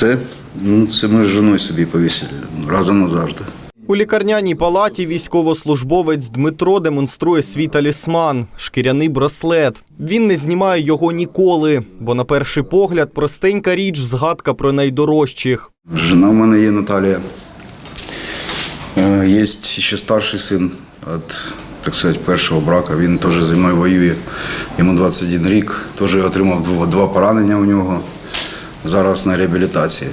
це, ну, це ми з жіною собі повісили разом назавжди. У лікарняній палаті військовослужбовець Дмитро демонструє свій талісман шкіряний браслет. Він не знімає його ніколи, бо на перший погляд простенька річ згадка про найдорожчих. Жена в мене є Наталія. Е, Є ще старший син від, так сказати, першого брака. Він теж зі мною воює. Йому 21 рік. Теж отримав два поранення у нього Зараз на реабілітації.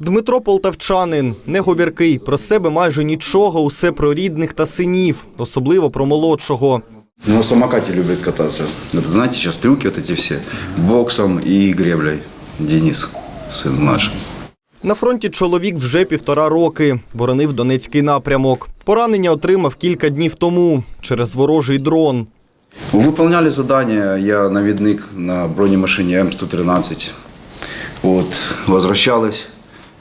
Дмитро Полтавчанин неговіркий, про себе майже нічого, усе про рідних та синів, особливо про молодшого. На самокате любит кататься. Это, знаете, сейчас трюки вот эти все. Боксом и греблей. Денис, сын наш. На фронті чоловік вже півтора роки боронив Донецький напрямок. Поранення отримав кілька днів тому через ворожий дрон. Выполняли задания. Я наведник на бронемашине М113. Вот, возвращалась,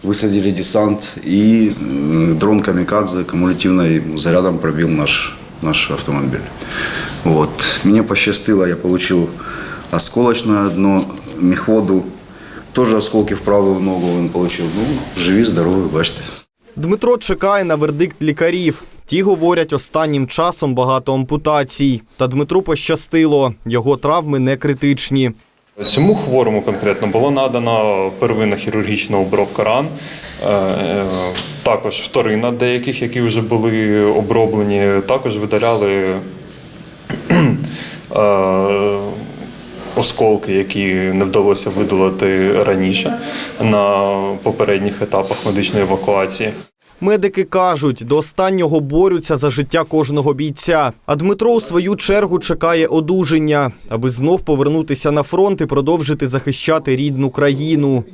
высадили десант, и м, дрон Камикадзе кумулятивным зарядом пробил наш, наш автомобиль. Вот. Мне посчастило, я получил осколочное одно, мехводу, тоже осколки в правую ногу он получил. Ну, живи, здоровый, бачите. Дмитро чекає на вердикт лікарів. Ті говорять, останнім часом багато ампутацій. Та Дмитру пощастило, його травми не критичні. Цьому хворому конкретно було надана первинна хірургічна обробка ран, е, е, також вторинна деяких, які вже були оброблені, також видаляли е, осколки, які не вдалося видалити раніше на попередніх етапах медичної евакуації. Медики кажуть, до останнього борються за життя кожного бійця. А Дмитро у свою чергу чекає одужання, аби знов повернутися на фронт і продовжити захищати рідну країну.